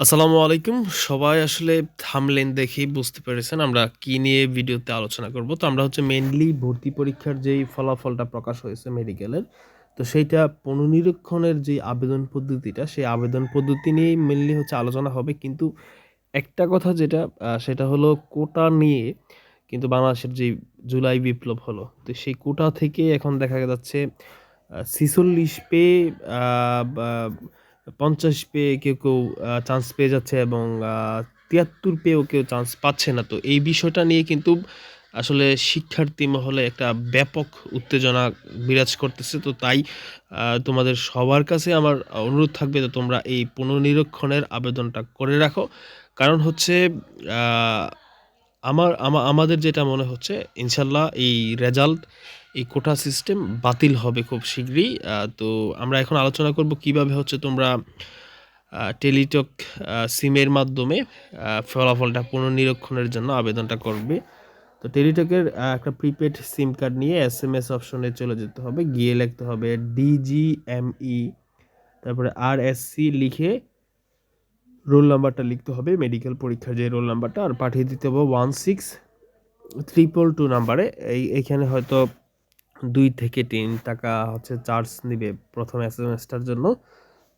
আসসালামু আলাইকুম। সবাই আসলে থামলেন দেখেই বুঝতে পেরেছেন আমরা কি নিয়ে ভিডিওতে আলোচনা করব। তো আমরা হচ্ছে মেনলি ভর্তি পরীক্ষার যেই ফলাফলটা প্রকাশ হয়েছে মেডিকেলের, তো সেইটা পুনর্নিরীক্ষণের যে আবেদন পদ্ধতিটা, সেই আবেদন পদ্ধতি নিয়েই মেনলি হচ্ছে আলোচনা হবে। কিন্তু একটা কথা যেটা সেটা হলো কোটা নিয়ে কিন্তু বাংলাদেশের যে জুলাই বিপ্লব হলো, তো সেই কোটা থেকে এখন দেখা যাচ্ছে ছিচল্লিশ পে পঞ্চাশ পেয়ে কেউ কেউ চান্স পেয়ে যাচ্ছে এবং তিয়াত্তর পেয়েও কেউ চান্স পাচ্ছে না। তো এই বিষয়টা নিয়ে কিন্তু আসলে শিক্ষার্থী মহলে একটা ব্যাপক উত্তেজনা বিরাজ করতেছে। তো তাই তোমাদের সবার কাছে আমার অনুরোধ থাকবে যে তোমরা এই পুনর্নিরীক্ষণের আবেদনটা করে রাখো। কারণ হচ্ছে আমার আমাদের যেটা মনে হচ্ছে, ইনশাল্লাহ এই রেজাল্ট এই কোটা সিস্টেম বাতিল হবে খুব শীঘ্রই। তো আমরা এখন আলোচনা করব কীভাবে হচ্ছে তোমরা টেলিটক সিমের মাধ্যমে ফলাফলটা পুনর্নিরীক্ষণের জন্য আবেদনটা করবে। তো টেলিটকের একটা প্রিপেড সিম কার্ড নিয়ে এস এম এস অপশনে চলে যেতে হবে, গিয়ে লিখতে হবে ডিজিএমই তারপরে আর এস সি লিখে রোল নাম্বারটা লিখতে হবে মেডিকেল পরীক্ষার যে রোল নাম্বারটা আর পাঠিয়ে দিতে হবে ওয়ান সিক্স ট্রিপল টু নাম্বারে এই, এখানে হয়তো দুই থেকে তিন টাকা হচ্ছে চার্জ নিবে প্রথম এস এম এসটার জন্য।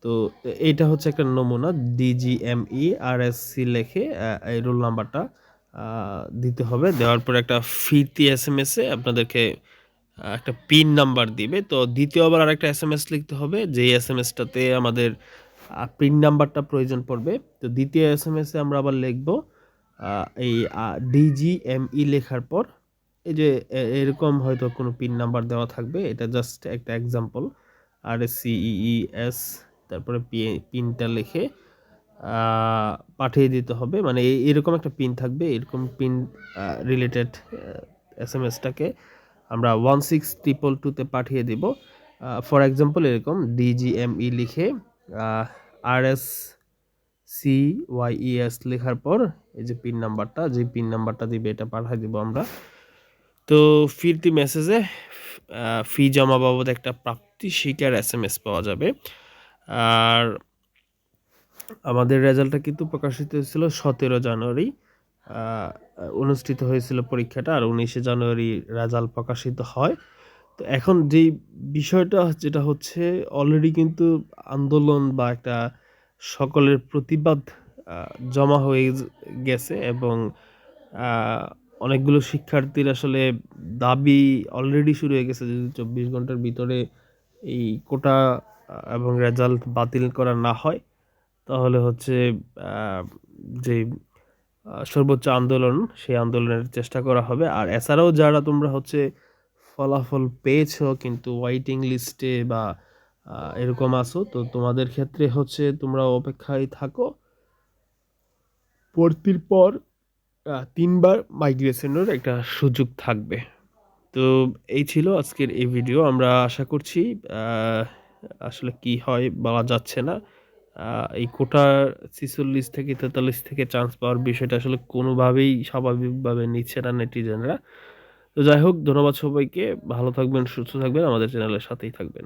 তো এইটা হচ্ছে একটা নমুনা ডিজিএমই আর এস সি লেখে এই রোল নাম্বারটা দিতে হবে। দেওয়ার পর একটা ফিরতি এস এম এসে আপনাদেরকে একটা পিন নাম্বার দিবে। তো দ্বিতীয়বার আরেকটা এস এম এস লিখতে হবে, যেই এস এম এসটাতে আমাদের পিন নাম্বারটা প্রয়োজন পড়বে। তো দ্বিতীয় এস এম এসে আমরা আবার লিখব এই ডিজিএমই লেখার পর এই যে এরকম হয়তো কোনো পিন নাম্বার দেওয়া থাকবে, এটা জাস্ট একটা এক্সাম্পল আর এস তারপরে পিনটা লিখে পাঠিয়ে দিতে হবে। মানে এরকম একটা পিন থাকবে, এরকম পিন রিলেটেড এস এম এসটাকে আমরা ওয়ান সিক্স ট্রিপল টুতে পাঠিয়ে দিব। ফর এক্সাম্পল এরকম ডিজিএমই লিখে R S C Y S লেখার পর, এই যে পিন নাম্বারটা যে পিন নাম্বারটা দিবে, এটা পাঠিয়ে দিব আমরা। তো ফিরতি মেসেজে ফি জমা বাবদ একটা প্রাপ্তি স্বীকার এস এম এস পাওয়া যাবে। আর আমাদের রেজাল্টটা কিন্তু প্রকাশিত হয়েছিল সতেরো জানুয়ারি অনুষ্ঠিত হয়েছিল পরীক্ষাটা আর উনিশে জানুয়ারি রেজাল্ট প্রকাশিত হয়। তো এখন যেই বিষয়টা, যেটা হচ্ছে অলরেডি কিন্তু আন্দোলন বা একটা সকলের প্রতিবাদ জমা হয়ে গেছে এবং অনেকগুলো শিক্ষার্থীর আসলে দাবি অলরেডি শুরু হয়ে গেছে যদি চব্বিশ ঘণ্টার ভিতরে এই কোটা এবং রেজাল্ট বাতিল করা না হয়, তাহলে হচ্ছে যে সর্বোচ্চ আন্দোলন, সেই আন্দোলনের চেষ্টা করা হবে। আর এছাড়াও যারা তোমরা হচ্ছে ফলাফল পেয়েছ, কিন্তু ওয়াইটিং লিস্টে বা এরকম আছো, তো তোমাদের ক্ষেত্রে হচ্ছে তোমরা অপেক্ষায় থাকো। ভর্তির পর তিনবার মাইগ্রেশনের একটা সুযোগ থাকবে। তো এই ছিল আজকের এই ভিডিও আমরা আশা করছি আসলে কি হয় বলা যাচ্ছে না। এই কোটা ছিচল্লিশ থেকে তেতাল্লিশ থেকে চান্স পাওয়ার বিষয়টা আসলে কোনোভাবেই স্বাভাবিকভাবে নিচ্ছে না নেটিজেনরা। তো যাই হোক, ধন্যবাদ সবাইকে। ভালো থাকবেন, সুস্থ থাকবেন। আমাদের চ্যানেলের সাথেই থাকবেন।